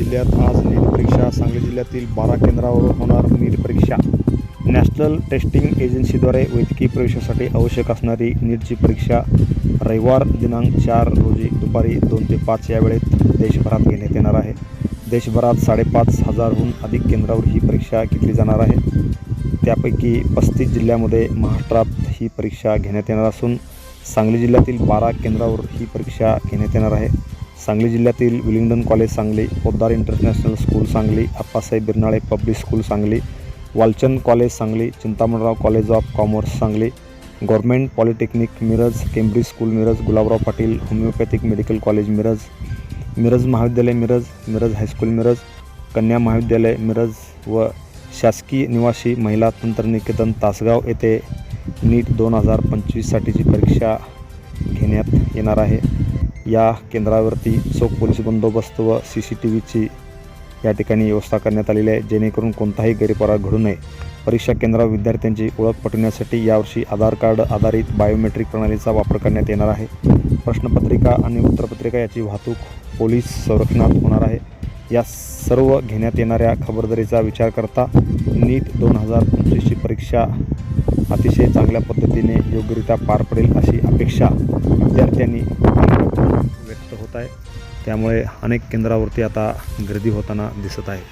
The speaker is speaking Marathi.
जिल्ह्यात आज नीट परीक्षा सांगली जिल्ह्यातील बारा केंद्रावर होणार नीट परीक्षा. नॅशनल टेस्टिंग एजन्सीद्वारे वैद्यकीय प्रवेशासाठी आवश्यक असणारी नीटची परीक्षा रविवार दिनांक चार रोजी दुपारी दोन ते पाच या वेळेत देशभरात घेण्यात येणार आहे. देशभरात साडेपाच हजारहून अधिक केंद्रावर ही परीक्षा घेतली जाणार आहे. त्यापैकी पस्तीस जिल्ह्यामध्ये महाराष्ट्रात ही परीक्षा घेण्यात येणार असून सांगली जिल्ह्यातील बारा केंद्रावर ही परीक्षा घेण्यात येणार आहे. सांगली जिल्ह्यातील Willingdon college Sangli Poddar international school Sangli Appasaheb Birnale public school Sangli Walchand college Sangli Chintamanrao college of commerce Sangli government polytechnic Miraj Cambridge school Miraj Gulabrao Patil homeopathic medical college Miraj Miraj महाविद्यालय मिरज मिरज हायस्कूल मिरज कन्या महाविद्यालय मिरज व शासकीय निवासी महिला तंत्रनिकेतन तासगाव येथे नीट दोन हजार पंचवीससाठीची परीक्षा घेण्यात येणार आहे. या केंद्रावरती चोख पोलीस बंदोबस्त व सी सी टी व्हीची या ठिकाणी व्यवस्था करण्यात आलेली आहे. जेणेकरून कोणताही गैरप्रकार घडू नये. परीक्षा केंद्रावर विद्यार्थ्यांची ओळख पटवण्यासाठी यावर्षी आधार कार्ड आधारित बायोमेट्रिक प्रणालीचा वापर करण्यात येणार आहे. प्रश्नपत्रिका आणि उत्तरपत्रिका याची वाहतूक पोलीस संरक्षणात होणार आहे. या सर्व घेण्यात येणाऱ्या खबरदारीचा विचार करता नीट दोन हजार पंचवीसची परीक्षा अतिशय चांगल्या पद्धतीने योग्यरित्या पार पडेल अशी अपेक्षा विद्यार्थ्यांनी होत आहे. त्यामुळे अनेक केंद्रावरती आता गर्दी होताना दिसत आहे.